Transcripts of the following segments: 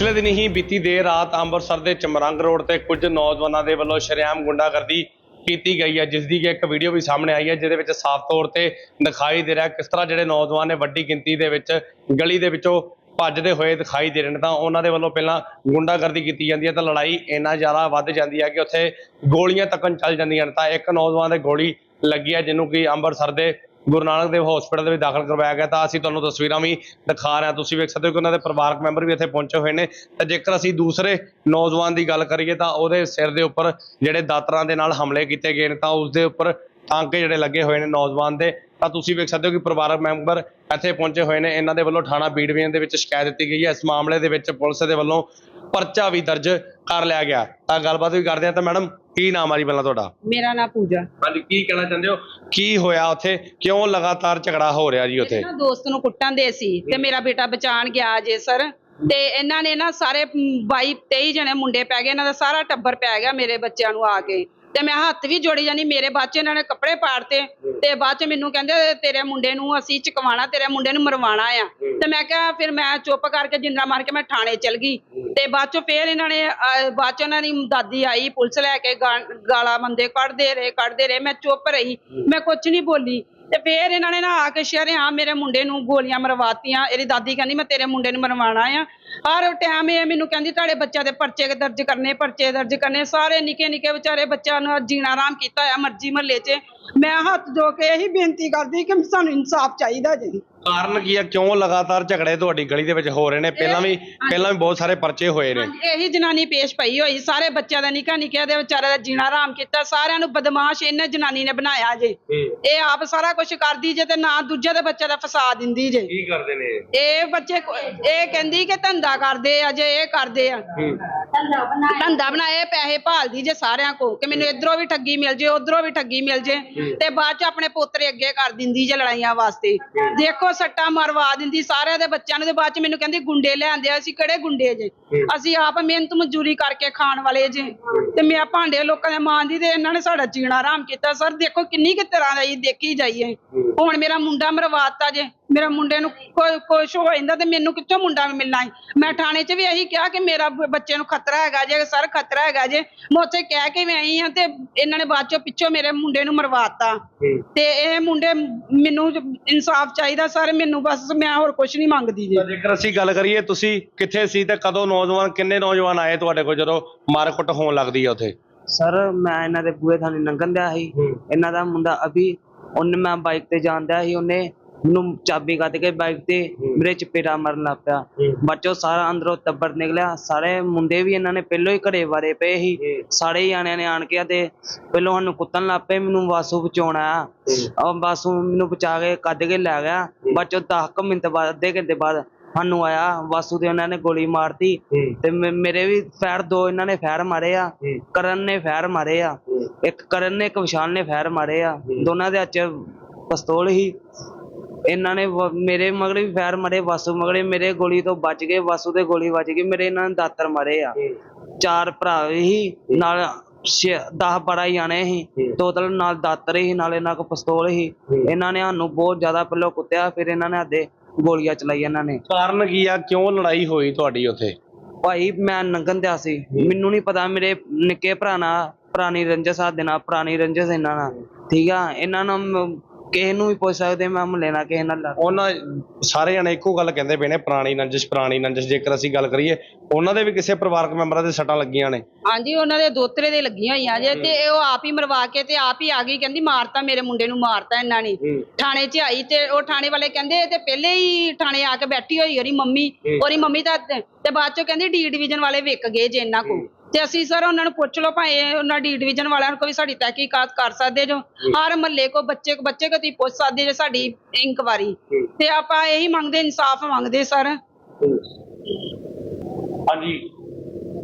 ਪਿਛਲੇ ਦਿਨੀ ਹੀ ਬੀਤੀ ਦੇਰ ਰਾਤ ਅੰਮ੍ਰਿਤਸਰ ਦੇ ਚਮਰੰਗ ਰੋਡ ਤੇ ਕੁਝ ਨੌਜਵਾਨਾਂ ਦੇ ਵੱਲੋਂ ਸ਼ਰੇਆਮ ਗੁੰਡਾਗਰਦੀ ਕੀਤੀ ਗਈ ਹੈ, ਜਿਸ ਦੀ ਕਿ ਇੱਕ ਵੀਡੀਓ ਵੀ ਸਾਹਮਣੇ ਆਈ ਹੈ, ਜਿਹਦੇ ਵਿੱਚ ਸਾਫ਼ ਤੌਰ ਤੇ ਦਿਖਾਈ ਦੇ ਰਿਹਾ ਕਿਸ ਤਰ੍ਹਾਂ ਜਿਹੜੇ ਨੌਜਵਾਨ ਨੇ ਵੱਡੀ ਗਿਣਤੀ ਦੇ ਵਿੱਚ ਗਲੀ ਦੇ ਵਿੱਚੋਂ ਭੱਜਦੇ ਹੋਏ ਦਿਖਾਈ ਦੇ ਰਹੇ ਨੇ, ਤਾਂ ਉਹਨਾਂ ਦੇ ਵੱਲੋਂ ਪਹਿਲਾਂ ਗੁੰਡਾਗਰਦੀ ਕੀਤੀ ਜਾਂਦੀ ਹੈ, ਤਾਂ ਲੜਾਈ ਇੰਨਾ ਜ਼ਿਆਦਾ ਵੱਧ ਜਾਂਦੀ ਹੈ ਕਿ ਉੱਥੇ ਗੋਲੀਆਂ ਤੱਕਣ ਚੱਲ ਜਾਂਦੀਆਂ ਨੇ, ਤਾਂ ਇੱਕ ਨੌਜਵਾਨ ਦੇ ਗੋਲੀ ਲੱਗੀ ਹੈ, ਜਿਹਨੂੰ ਕਿ ਅੰਮ੍ਰਿਤਸਰ ਦੇ ਗੁਰੂ ਨਾਨਕ ਦੇਵ ਹਸਪੀਟਲ ਦੇ ਵਿੱਚ ਦਾਖਲ ਕਰਵਾਇਆ ਗਿਆ ਤਾਂ ਅਸੀਂ ਤੁਹਾਨੂੰ ਤਸਵੀਰਾਂ ਵੀ ਦਿਖਾ ਰਹੇ ਹਾਂ। ਤੁਸੀਂ ਵੇਖ ਸਕਦੇ ਹੋ ਕਿ ਉਹਨਾਂ ਦੇ ਪਰਿਵਾਰਕ ਮੈਂਬਰ ਵੀ ਇੱਥੇ ਪਹੁੰਚੇ ਹੋਏ ਨੇ। ਤਾਂ ਜੇਕਰ ਅਸੀਂ ਦੂਸਰੇ ਨੌਜਵਾਨ ਦੀ ਗੱਲ ਕਰੀਏ ਤਾਂ ਉਹਦੇ ਸਿਰ ਦੇ ਉੱਪਰ ਜਿਹੜੇ ਦਾਤਰਾਂ ਦੇ ਨਾਲ ਹਮਲੇ ਕੀਤੇ ਗਏ ਨੇ ਤਾਂ ਉਸ ਦੇ ਉੱਪਰ ਟਾਂਕੇ ਜਿਹੜੇ ਲੱਗੇ ਹੋਏ ਨੇ ਨੌਜਵਾਨ ਦੇ। ਤਾਂ ਤੁਸੀਂ ਵੇਖ ਸਕਦੇ ਹੋ ਕਿ ਪਰਿਵਾਰਕ ਮੈਂਬਰ ਇੱਥੇ ਪਹੁੰਚੇ ਹੋਏ ਨੇ। ਇਹਨਾਂ ਦੇ ਵੱਲੋਂ ਥਾਣਾ ਬੀੜਵੀਨ ਦੇ ਵਿੱਚ ਸ਼ਿਕਾਇਤ ਦਿੱਤੀ ਗਈ ਹੈ। ਇਸ ਮਾਮਲੇ ਦੇ ਵਿੱਚ ਪੁਲਿਸ ਦੇ ਵੱਲੋਂ ਪਰਚਾ ਵੀ ਦਰਜ ਕਰ ਲਿਆ ਗਿਆ। ਤਾਂ ਗੱਲਬਾਤ ਵੀ ਕਰਦੇ ਹਾਂ। ਤਾਂ ਮੈਡਮ ਕੀ ਨਾਮ ਆ ਜੀ ਪਹਿਲਾਂ ਤੁਹਾਡਾ? ਮੇਰਾ ਨਾਂ ਪੂਜਾ। ਹਾਂਜੀ ਕੀ ਕਹਿਣਾ ਚਾਹੁੰਦੇ ਹੋ? ਕੀ ਹੋਇਆ ਉੱਥੇ? ਕਿਉਂ ਲਗਾਤਾਰ ਝਗੜਾ ਹੋ ਰਿਹਾ ਜੀ ਉੱਥੇ? ਨਾ ਦੋਸਤ ਨੂੰ ਕੁੱਟਣ ਦੇ ਸੀ ਤੇ ਮੇਰਾ ਬੇਟਾ ਬਚਾਣ ਗਿਆ ਜੇ ਸਰ। ਤੇ ਇਹਨਾਂ ਨੇ ਨਾ ਸਾਰੇ 22 23 ਜਣੇ ਮੁੰਡੇ ਪੈ ਗਏ। ਇਹਨਾਂ ਦਾ ਸਾਰਾ ਟੱਬਰ ਪੈ ਗਿਆ ਮੇਰੇ ਬੱਚਿਆਂ ਨੂੰ ਆ ਕੇ। ਤੇ ਮੈਂ ਹੱਥ ਵੀ ਜੋੜੀ ਜਾਨੀ, ਮੇਰੇ ਬਾਅਦ ਚ ਇਹਨਾਂ ਨੇ ਕੱਪੜੇ ਪਾੜਤੇ ਤੇ ਬਾਅਦ ਚ ਮੈਨੂੰ ਕਹਿੰਦੇ, ਤੇਰੇ ਮੁੰਡੇ ਨੂੰ ਅਸੀਂ ਚਕਵਾਣਾ, ਤੇਰੇ ਮੁੰਡੇ ਨੂੰ ਮਰਵਾਣਾ ਆ। ਤੇ ਮੈਂ ਕਿਹਾ, ਫਿਰ ਮੈਂ ਚੁੱਪ ਕਰਕੇ ਜਿੰਦਰਾ ਮਾਰ ਕੇ ਮੈਂ ਥਾਣੇ ਚਲ ਗਈ। ਤੇ ਬਾਅਦ ਚ ਫਿਰ ਇਹਨਾਂ ਨੇ ਬਾਅਦ ਚ ਉਹਨਾਂ ਦੀ ਦਾਦੀ ਆਈ, ਪੁਲਿਸ ਲੈ ਕੇ ਗਾਲਾ ਗਾਲਾਂ ਬੰਦੇ ਕੱਢਦੇ ਰਹੇ ਕੱਢਦੇ ਰਹੇ, ਮੈਂ ਚੁੱਪ ਰਹੀ। ਮੈਂ ਕੁਝ ਨਹੀਂ ਬੋਲੀ। ਤੇ ਫੇਰ ਇਹਨਾਂ ਨੇ ਨਾ ਆ ਕੇ ਸ਼ਰੇਆਮ ਮੇਰੇ ਮੁੰਡੇ ਨੂੰ ਗੋਲੀਆਂ ਮਰਵਾਤੀਆਂ, ਇਹਦੀ ਦਾਦੀ ਕਹਿੰਦੀ ਮੈਂ ਤੇਰੇ ਮੁੰਡੇ ਨੂੰ ਮਰਵਾਣਾ ਆ। ਹਰ ਟਾਈਮ ਇਹ ਮੈਨੂੰ ਕਹਿੰਦੀ ਤੁਹਾਡੇ ਬੱਚਿਆਂ ਦੇ ਪਰਚੇ ਦਰਜ ਕਰਨੇ, ਪਰਚੇ ਦਰਜ ਕਰਨੇ, ਸਾਰੇ ਨਿੱਕੇ ਨਿੱਕੇ ਵਿਚਾਰੇ ਬੱਚਿਆਂ ਨੂੰ ਜੀਣਾ ਆਰਾਮ ਕੀਤਾ ਆ ਮਰਜ਼ੀ ਮਹੱਲੇ 'ਚ। ਮੈਂ ਹੱਥ ਜੋੜ ਕੇ ਇਹੀ ਬੇਨਤੀ ਕਰਦੀ ਕਿ ਸਾਨੂੰ ਇਨਸਾਫ ਚਾਹੀਦਾ ਜੀ। ਕਾਰਨ ਕੀ ਆ? ਕਿਉਂ ਲਗਾਤਾਰ ਝਗੜੇ ਤੁਹਾਡੀ ਗਲੀ ਦੇ ਵਿੱਚ ਹੋ ਰਹੇ ਨੇ? ਪਹਿਲਾਂ ਵੀ ਪਹਿਲਾਂ ਵੀ ਬਹੁਤ ਸਾਰੇ ਪਰਚੇ ਹੋਏ ਨੇ। ਹਾਂਜੀ, ਇਹੀ ਜਨਾਨੀ ਪੇਸ਼ ਪਈ ਹੋਈ। ਸਾਰੇ ਬੱਚਿਆਂ ਦਾ ਨਿੱਕਾ ਨਿੱਕਿਆਂ ਦੇ ਵਿਚਾਰੇ ਦਾ ਜੀਣਾ ਆਰਾਮ ਕੀਤਾ। ਸਾਰਿਆਂ ਨੂੰ ਬਦਮਾਸ਼ ਇਹਨੇ ਜਨਾਨੀ ਨੇ ਬਣਾਇਆ ਜੇ। ਇਹ ਆਪ ਸਾਰਾ ਕੁਝ ਕਰਦੀ ਜੇ ਤੇ ਨਾ ਦੂਜੇ ਦੇ ਬੱਚੇ ਦਾ ਫਸਾ ਦਿੰਦੀ ਜੇ। ਕੀ ਕਰਦੇ ਨੇ ਇਹ? ਬੱਚੇ ਕੋ- ਇਹ ਕਹਿੰਦੀ ਕਿ ਧੰਦਾ ਕਰਦੇ ਆ ਜੇ ਇਹ ਕਰਦੇ ਆ। ਧੰਦਾ ਬਣਾਏ ਪੈਸੇ ਭਾਲਦੀ ਜੇ ਸਾਰਿਆਂ ਕੋ ਕਿ ਮੈਨੂੰ ਇਧਰੋਂ ਵੀ ਠੱਗੀ ਮਿਲ ਜੇ ਉਧਰੋਂ ਵੀ ਠੱਗੀ ਮਿਲ ਜੇ ਤੇ ਬਾਅਦ ਚ ਆਪਣੇ ਪੋਤਰੇ ਅੱਗੇ ਕਰ ਦਿੰਦੀ ਜੇ ਲੜਾਈਆਂ ਵਾਸਤੇ। ਦੇਖੋ ਸੱਟਾ ਮਰਵਾ ਦਿੰਦੀ ਸਾਰਿਆਂ ਦੇ ਬੱਚਿਆਂ ਨੂੰ ਤੇ ਬਾਅਦ ਚ ਮੈਨੂੰ ਕਹਿੰਦੀ ਗੁੰਡੇ ਲਿਆਂਦੇ ਅਸੀਂ ਕਿਹੜੇ ਗੁੰਡੇ ਜੇ? ਅਸੀਂ ਆਪ ਮਿਹਨਤ ਮਜ਼ਦੂਰੀ ਕਰਕੇ ਖਾਣ ਵਾਲੇ ਜੇ। ਤੇ ਮੈਂ ਭਾਂਡੇ ਲੋਕਾਂ ਦੇ ਮਾਂਦੀ ਤੇ ਇਹਨਾਂ ਨੇ ਸਾਡਾ ਜੀਣਾ ਆਰਾਮ ਕੀਤਾ। ਸਰ ਦੇਖੋ ਕਿੰਨੀ ਕਿ ਤਰ੍ਹਾਂ ਦਾ ਇਹ ਦੇਖੀ ਜਾਈਏ। ਹੁਣ ਮੇਰਾ ਮੁੰਡਾ ਮਰਵਾਤਾ ਜੇ। ਮੇਰਾ ਮੁੰਡੇ ਨੂੰ ਕੋਈ ਕੁਛ ਹੋ ਜਾਂਦਾ ਤੇ ਮੈਨੂੰ ਕਿੱਥੋਂ ਮੁੰਡਾ ਮਿਲਣਾ ਹੈ ਮੈਂ ਥਾਣੇ 'ਚ ਵੀ ਇਹੀ ਕਿਹਾ ਕਿ ਮੇਰਾ ਬੱਚੇ ਨੂੰ ਖਤਰਾ ਹੈਗਾ ਜੇ ਸਰ ਖਤਰਾ ਹੈਗਾ ਜੇ ਮੈਂ ਉੱਥੇ ਕਹਿ ਕੇ ਵੀ ਆਈ ਹਾਂ ਤੇ ਇਹਨਾਂ ਨੇ ਬਾਅਦ ਚੋਂ ਪਿੱਛੋਂ ਮੇਰੇ ਮੁੰਡੇ ਨੂੰ ਮਰਵਾਤਾ। ਤੇ ਇਹ ਮੁੰਡੇ ਮੈਨੂੰ ਇਨਸਾਫ ਚਾਹੀਦਾ ਸਰ ਮੈਨੂੰ ਬਸ ਮੈਂ ਹੋਰ ਕੁਝ ਨਹੀਂ ਮੰਗਦੀ ਜੀ। ਜੇਕਰ ਅਸੀਂ ਗੱਲ ਕਰੀਏ ਤੁਸੀਂ ਕਿੱਥੇ ਸੀ ਤੇ ਕਦੋਂ ਨੌਜਵਾਨ ਕਿੰਨੇ ਨੌਜਵਾਨ ਆਏ ਤੁਹਾਡੇ ਕੋਲ ਜਦੋਂ ਮਾਰਕੁੱਟ ਹੋਣ ਲੱਗਦੀ ਹੈ ਉੱਥੇ? ਸਰ ਮੈਂ ਇਹਨਾਂ ਦੇ ਬੂਹੇ ਥਾਣੀ ਲੰਘਣ ਦਿਆ ਸੀ। ਇਹਨਾਂ ਦਾ ਮੁੰਡਾ ਅਭੀ ਉਹਨੇ ਮੈਂ ਬਾਈਕ ਤੇ ਜਾਂਦਿਆ ਸੀ ਉਹਨੇ ਮੈਨੂੰ ਚਾਬੀ ਕੱਢ ਕੇ ਬਾਈਕ ਤੇ ਮੇਰੇ ਚਪੇੜਾ ਮਾਰਨ ਲੱਗ ਪਿਆ। ਬੱਚੋ ਸਾਰਾ ਅੰਦਰੋਂ ਟੱਬਰ ਨਿਕਲਿਆ। ਸਾਰੇ ਮੁੰਡੇ ਵੀ ਇਹਨਾਂ ਨੇ ਪਹਿਲੋਂ ਹੀ ਘਰੇ ਵਾਰੇ ਪਏ ਸੀ। ਸਾਰੇ ਜਾਣਿਆਂ ਨੇ ਆਣ ਕੇ ਤੇ ਪਹਿਲੋਂ ਸਾਨੂੰ ਕੁੱਟਣ ਲੱਗ ਪਏ ਮੈਨੂੰ ਵਾਸੂ ਬਚਾਉਣ ਉਹ ਵਾਸੂ ਮੈਨੂੰ ਬਚਾ ਕੇ ਕੱਢ ਕੇ ਲੈ ਗਿਆ। ਬੱਚੋ 10 ਮਿੰਟ ਬਾਅਦ ਅੱਧੇ ਘੰਟੇ ਬਾਅਦ ਸਾਨੂੰ ਆਇਆ। ਵਾਸੂ ਦੇ ਉਹਨਾਂ ਨੇ ਗੋਲੀ ਮਾਰਤੀ। ਤੇ ਮੇਰੇ ਵੀ ਫੈਰ ਦੋ ਇਹਨਾਂ ਨੇ ਫੈਰ ਮਾਰੇ ਆ। ਕਰਨ ਨੇ ਫੈਰ ਮਾਰੇ ਆ। ਇੱਕ ਕਰਨ ਨੇ ਇੱਕ ਵਿਸ਼ਾਲ ਨੇ ਫੈਰ ਮਾਰੇ ਆ। ਦੋਨਾਂ ਦੇ ਹੱਥ ਪਿਸਤੌਲ ਹੀ ਇਹਨਾਂ ਨੇ ਵ- ਮੇਰੇ ਮਗਰੇ ਵੀ ਫੈਰ ਮਾਰੇ ਵਾਸੂ ਮਗਰੇ ਮੇਰੇ ਗੋਲੀ ਤੋਂ ਬਚ ਗਏ ਵਾਸੂ ਦੇ ਗੋਲੀ ਵੱਜ ਗਈ ਮੇਰੇ ਇਹਨਾਂ ਨੇ ਦਾਤਰ ਮਾਰੇ ਆ। ਚਾਰ ਭਰਾ ਹੀ ਨਾਲ 10 12 ਜਾਣੇ ਸੀ ਟੋਟਲ ਨਾਲ ਦਾਤਰ ਹੀ ਨਾਲ ਇਹਨਾਂ ਕੋਲ ਪਿਸਤੌਲ ਹੀ। ਇਹਨਾਂ ਨੇ ਸਾਨੂੰ ਬਹੁਤ ਜ਼ਿਆਦਾ ਪਹਿਲਾਂ ਕੁੱਟਿਆ ਫਿਰ ਇਹਨਾਂ ਨੇ ਆਦੇ ਗੋਲੀਆਂ ਚਲਾਈਆਂ ਇਹਨਾਂ ਨੇ। ਕਾਰਨ ਕੀ ਆ? ਕਿਉਂ ਲੜਾਈ ਹੋਈ ਤੁਹਾਡੀ ਉੱਥੇ? ਭਾਈ ਮੈਂ ਨੰਗਨ ਦਿਆ ਸੀ। ਮੈਨੂੰ ਨਹੀਂ ਪਤਾ ਮੇਰੇ ਨਿੱਕੇ ਭਰਾ ਨਾਲ ਪੁਰਾਣੀ ਰੰਜਸ ਆ ਦੇ ਨਾਲ ਪੁਰਾਣੀ ਰੰਜਸ ਇਹਨਾਂ ਨਾਲ। ਠੀਕ ਆ? ਇਹਨਾਂ ਨੂੰ ਮ- ਕਿਸੇ ਨੂੰ ਵੀ ਪੁੱਛ ਸਕਦੇ ਮੈਂ ਮੁਹੱਲੇ ਨਾਲ ਕਿਸੇ ਨਾਲ ਲੜ ਉਹਨਾਂ ਸਾਰੇ ਜਣੇ ਇੱਕੋ ਗੱਲ ਕਹਿੰਦੇ ਪਏ ਨੇ ਪੁਰਾਣੀ ਨੰਜਿਸ਼ ਪੁਰਾਣੀ ਨੰਜਿਸ਼ ਜੇਕਰ ਅਸੀਂ ਗੱਲ ਕਰੀਏ ਉਹਨਾਂ ਦੇ ਵੀ ਕਿਸੇ ਪਰਿਵਾਰਕ ਮੈਂਬਰਾਂ ਦੇ ਸੱਟਾਂ ਲੱਗੀਆਂ ਨੇ। ਹਾਂਜੀ ਉਹਨਾਂ ਦੇ ਦੋਤਰੇ ਦੇ ਲੱਗੀਆਂ ਹੋਈਆਂ ਜੇ ਤੇ ਇਹ ਉਹ ਆਪ ਹੀ ਮਰਵਾ ਕੇ ਤੇ ਆਪ ਹੀ ਆ ਗਈ ਕਹਿੰਦੀ ਮਾਰਤਾ ਮੇਰੇ ਮੁੰਡੇ ਨੂੰ ਮਾਰਤਾ ਇਹਨਾਂ ਨੇ। ਥਾਣੇ 'ਚ ਆਈ ਤੇ ਉਹ ਥਾਣੇ ਵਾਲੇ ਕਹਿੰਦੇ ਤੇ ਪਹਿਲੇ ਹੀ ਥਾਣੇ ਆ ਕੇ ਬੈਠੀ ਹੋਈ ਉਹਦੀ ਮੰਮੀ ਉਹਦੀ ਮੰਮੀ ਤਾਂ ਤੇ ਤੇ ਬਾਅਦ 'ਚੋਂ ਕਹਿੰਦੀ ਡੀ ਡਿਵੀਜ਼ਨ ਵਾਲੇ ਵਿਕ ਗਏ ਜੇ ਇਹਨਾਂ ਕੋ ਤੇ ਅਸੀਂ ਸਰ ਉਹਨਾਂ ਨੂੰ ਪੁੱਛ ਲਓ ਭਾਵੇਂ ਉਹਨਾਂ ਡੀ ਡਿਵੀਜ਼ਨ ਵਾਲਿਆਂ ਨੂੰ ਵੀ ਸਾਡੀ ਤਹਿਕੀਕਾਤ ਕਰ ਸਕਦੇ ਜੋ। ਹਰ ਮਹੱਲੇ ਕੋ ਬੱਚੇ ਕੋ ਬੱਚੇ ਕੋ ਤੁਸੀਂ ਪੁੱਛ ਸਕਦੇ ਜੇ ਸਾਡੀ ਇਨਕੁਆਰੀ। ਤੇ ਆਪਾਂ ਇਹੀ ਮੰਗਦੇ ਇਨਸਾਫ ਮੰਗਦੇ ਸਰ। ਹਾਂਜੀ।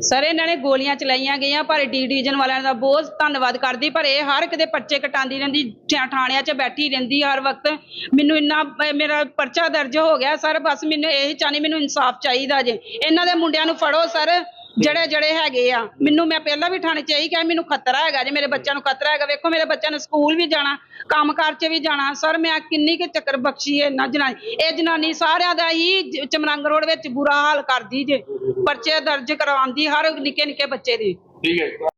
ਸਰ ਇਹਨਾਂ ਨੇ ਗੋਲੀਆਂ ਚਲਾਈਆਂ ਗਈਆਂ ਪਰ ਡੀ ਡਿਵੀਜ਼ਨ ਵਾਲਿਆਂ ਦਾ ਬਹੁਤ ਧੰਨਵਾਦ ਕਰਦੀ ਪਰ ਇਹ ਹਰ ਕਿਤੇ ਪਰਚੇ ਕਟਾਉਂਦੀ ਰਹਿੰਦੀ ਥਾਣਿਆਂ 'ਚ ਬੈਠੀ ਰਹਿੰਦੀ ਹਰ ਵਕਤ। ਮੈਨੂੰ ਇੰਨਾ ਮੇਰਾ ਪਰਚਾ ਦਰਜ ਹੋ ਗਿਆ ਸਰ ਬਸ ਮੈਨੂੰ ਇਹ ਚਾਹਨੀ ਮੈਨੂੰ ਇਨਸਾਫ ਚਾਹੀਦਾ ਜੇ। ਇਹਨਾਂ ਦੇ ਮੁੰਡਿਆਂ ਨੂੰ ਫੜੋ ਸਰ। ਜਿਹੜੇ ਜਿਹੜੇ ਹੈਗੇ ਆ, ਮੈਨੂੰ ਮੈਂ ਪਹਿਲਾਂ ਵੀ ਥਾਣੇ ਚ ਇਹੀ ਕਿਹਾ, ਮੈਨੂੰ ਖਤਰਾ ਹੈਗਾ ਜੇ, ਮੇਰੇ ਬੱਚਿਆਂ ਨੂੰ ਖਤਰਾ ਹੈਗਾ। ਵੇਖੋ, ਮੇਰੇ ਬੱਚਿਆਂ ਨੂੰ ਸਕੂਲ ਵੀ ਜਾਣਾ, ਕੰਮਕਾਰ ਚ ਵੀ ਜਾਣਾ। ਸਰ, ਮੈਂ ਕਿੰਨੀ ਕੁ ਚੱਕਰ ਬਖਸ਼ੀ ਹੈ, ਨਾ ਜਨਾਨੀ, ਇਹ ਜਨਾਨੀ ਸਾਰਿਆਂ ਦਾ ਹੀ ਚਮਰੰਗ ਰੋਡ ਵਿੱਚ ਬੁਰਾ ਹਾਲ ਕਰਦੀ ਜੇ, ਪਰਚੇ ਦਰਜ ਕਰਵਾਉਂਦੀ ਹਰ ਨਿੱਕੇ ਨਿੱਕੇ ਬੱਚੇ ਦੇ। ਠੀਕ ਹੈ।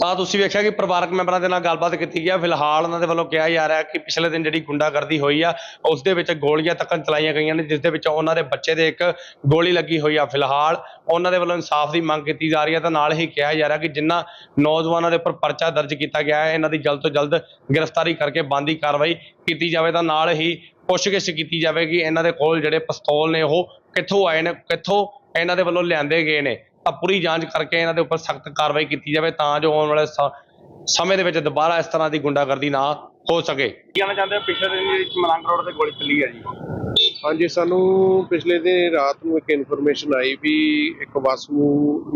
ਤਾਂ ਤੁਸੀਂ ਵੇਖਿਆ ਕਿ ਪਰਿਵਾਰਕ ਮੈਂਬਰਾਂ ਦੇ ਨਾਲ ਗੱਲਬਾਤ ਕੀਤੀ ਗਿਆ ਫਿਲਹਾਲ ਉਹਨਾਂ ਦੇ ਵੱਲੋਂ ਕਿਹਾ ਜਾ ਰਿਹਾ ਕਿ ਪਿਛਲੇ ਦਿਨ ਜਿਹੜੀ ਗੁੰਡਾਗਰਦੀ ਹੋਈ ਆ, ਉਸ ਦੇ ਵਿੱਚ ਗੋਲੀਆਂ ਤੱਕ ਚਲਾਈਆਂ ਗਈਆਂ ਨੇ, ਜਿਸ ਦੇ ਵਿੱਚ ਉਹਨਾਂ ਦੇ ਬੱਚੇ ਦੇ ਇੱਕ ਗੋਲੀ ਲੱਗੀ ਹੋਈ ਆ। ਫਿਲਹਾਲ ਉਹਨਾਂ ਦੇ ਵੱਲੋਂ ਇਨਸਾਫ ਦੀ ਮੰਗ ਕੀਤੀ ਜਾ ਰਹੀ ਹੈ ਤਾਂ ਨਾਲ ਹੀ ਕਿਹਾ ਜਾ ਰਿਹਾ ਕਿ ਜਿਨ੍ਹਾਂ ਨੌਜਵਾਨਾਂ ਦੇ ਉੱਪਰ ਪਰਚਾ ਦਰਜ ਕੀਤਾ ਗਿਆ ਹੈ, ਇਹਨਾਂ ਦੀ ਜਲਦ ਤੋਂ ਜਲਦ ਗ੍ਰਿਫਤਾਰੀ ਕਰਕੇ ਬੰਦੀ ਕਾਰਵਾਈ ਕੀਤੀ ਜਾਵੇ। ਤਾਂ ਨਾਲ ਹੀ ਪੁੱਛਗਿੱਛ ਕੀਤੀ ਜਾਵੇ ਕਿ ਇਹਨਾਂ ਦੇ ਕੋਲ ਜਿਹੜੇ ਪਿਸਤੌਲ ਨੇ, ਉਹ ਕਿੱਥੋਂ ਆਏ ਨੇ, ਕਿੱਥੋਂ ਇਹਨਾਂ ਦੇ ਵੱਲੋਂ ਲਿਆਂਦੇ ਗਏ ਨੇ। ਤਾਂ ਪੂਰੀ ਜਾਂਚ ਕਰਕੇ ਇਹਨਾਂ ਦੇ ਉੱਪਰ ਸਖਤ ਕਾਰਵਾਈ ਕੀਤੀ ਜਾਵੇ ਤਾਂ ਜੋ ਆਉਣ ਵਾਲੇ ਸ- ਸਮੇਂ ਦੇ ਵਿੱਚ ਦੁਬਾਰਾ ਇਸ ਤਰ੍ਹਾਂ ਦੀ ਗੁੰਡਾਗਰਦੀ ਨਾ ਹੋ ਸਕੇ। ਕੀ ਕਹਿਣਾ ਚਾਹੁੰਦੇ ਹੋ? ਪਿਛਲੇ ਦਿਨ ਜਿਹੜੀ ਮਲੰਗ ਰੋਡ ਤੇ ਗੋਲੀ ਚੱਲੀ ਹੈ ਜੀ। ਹਾਂਜੀ ਸਾਨੂੰ ਪਿਛਲੇ ਦਿਨ ਰਾਤ ਨੂੰ ਇੱਕ ਇਨਫੋਰਮੇਸ਼ਨ ਆਈ ਵੀ ਇੱਕ ਵਾਸੂ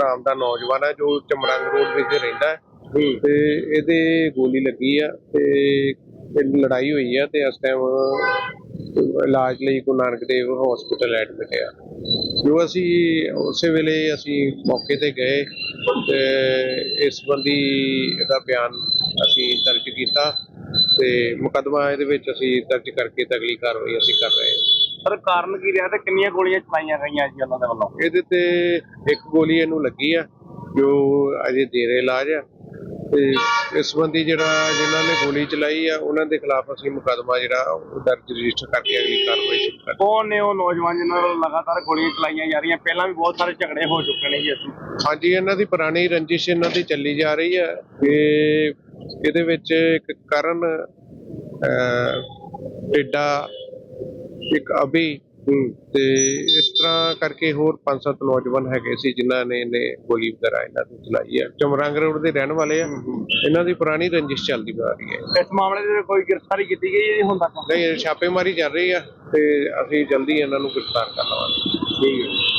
ਨਾਮ ਦਾ ਨੌਜਵਾਨ ਹੈ ਜੋ ਚਮਰੰਗ ਰੋਡ ਵਿੱਚ ਰਹਿੰਦਾ ਹੈ। ਤੇ ਇਹਦੇ ਗੋਲੀ ਲੱਗੀ ਆ ਤੇ ਲੜਾਈ ਹੋਈ ਆ ਤੇ ਇਸ ਟਾਈਮ ਇਲਾਜ ਲਈ ਗੁਰੂ ਨਾਨਕ ਦੇਵ ਹਸਪੀਟਲ ਐਡਮਿਟ ਆ ਜੋ ਅਸੀਂ ਉਸੇ ਵੇਲੇ ਅਸੀਂ ਮੌਕੇ ਤੇ ਗਏ ਤੇ ਇਸ ਸੰਬੰਧੀ ਇਹਦਾ ਬਿਆਨ ਅਸੀਂ ਦਰਜ ਕੀਤਾ ਤੇ ਮੁਕੱਦਮਾ ਇਹਦੇ ਵਿੱਚ ਅਸੀਂ ਦਰਜ ਕਰਕੇ ਅਗਲੀ ਕਾਰਵਾਈ ਅਸੀਂ ਕਰ ਰਹੇ ਹਾਂ। ਸਰ ਕਾਰਨ ਕੀ ਰਿਹਾ ਤੇ ਕਿੰਨੀਆਂ ਗੋਲੀਆਂ ਚਲਾਈਆਂ ਗਈਆਂ ਜੀ ਉਹਨਾਂ ਦੇ ਵੱਲੋਂ? ਇਹਦੇ ਤੇ ਇੱਕ ਗੋਲੀ ਇਹਨੂੰ ਲੱਗੀ ਆ ਜੋ ਅਜੇ ਦੇਰੇ ਇਲਾਜ ਆ। ਤੇ ਇਸ ਸੰਬੰਧੀ ਜਿਹੜਾ ਜਿਨ੍ਹਾਂ ਨੇ ਗੋਲੀ ਚਲਾਈ ਆ ਉਹਨਾਂ ਦੇ ਖਿਲਾਫ ਅਸੀਂ ਮੁਕੱਦਮਾ ਜਿਹੜਾ ਉਹ ਦਰਜ ਰਜਿਸਟਰ ਕਰਕੇ ਅਗਲੀ ਕਾਰਵਾਈ ਸ਼ੁਰੂ ਕਰ ਕੌਣ ਨੇ ਉਹ ਨੌਜਵਾਨ ਜਿਨ੍ਹਾਂ ਵੱਲੋਂ ਲਗਾਤਾਰ ਗੋਲੀਆਂ ਚਲਾਈਆਂ ਜਾ ਰਹੀਆਂ? ਪਹਿਲਾਂ ਵੀ ਬਹੁਤ ਸਾਰੇ ਝਗੜੇ ਹੋ ਚੁੱਕੇ ਨੇ ਜੀ ਅਸੀਂ ਹਾਂਜੀ ਇਹਨਾਂ ਦੀ ਪੁਰਾਣੀ ਰੰਜਿਸ਼ ਇਹਨਾਂ ਦੀ ਚੱਲੀ ਜਾ ਰਹੀ ਹੈ ਕਿ ਇਹਦੇ ਵਿੱਚ ਇੱਕ ਕਰਨ ਟਿੱਡਾ ਇੱਕ ਅਭੀ ਤੇ ਇਸ ਤਰ੍ਹਾਂ ਕਰਕੇ ਹੋਰ ਪੰਜ ਸੱਤ ਨੌਜਵਾਨ ਹੈਗੇ ਸੀ ਜਿਨ੍ਹਾਂ ਨੇ ਇਹਨੇ ਗੋਲੀ ਵਗੈਰਾ ਇਹਨਾਂ ਨੂੰ ਚਲਾਈ ਹੈ। ਚਮਰੰਗ ਰੋਡ ਦੇ ਰਹਿਣ ਵਾਲੇ ਆ। ਇਹਨਾਂ ਦੀ ਪੁਰਾਣੀ ਰੰਜਿਸ਼ ਚੱਲਦੀ ਆ ਰਹੀ ਹੈ। ਇਸ ਮਾਮਲੇ ਦੇ ਵਿੱਚ ਕੋਈ ਗ੍ਰਿਫਤਾਰੀ ਕੀਤੀ ਗਈ ਹੈ ਜੀ ਹੁਣ ਤੱਕ? ਨਹੀਂ ਛਾਪੇਮਾਰੀ ਚੱਲ ਰਹੀ ਆ ਤੇ ਅਸੀਂ ਜਲਦੀ ਇਹਨਾਂ ਨੂੰ ਗ੍ਰਿਫਤਾਰ ਕਰ ਲਵਾਂਗੇ। ਠੀਕ ਹੈ।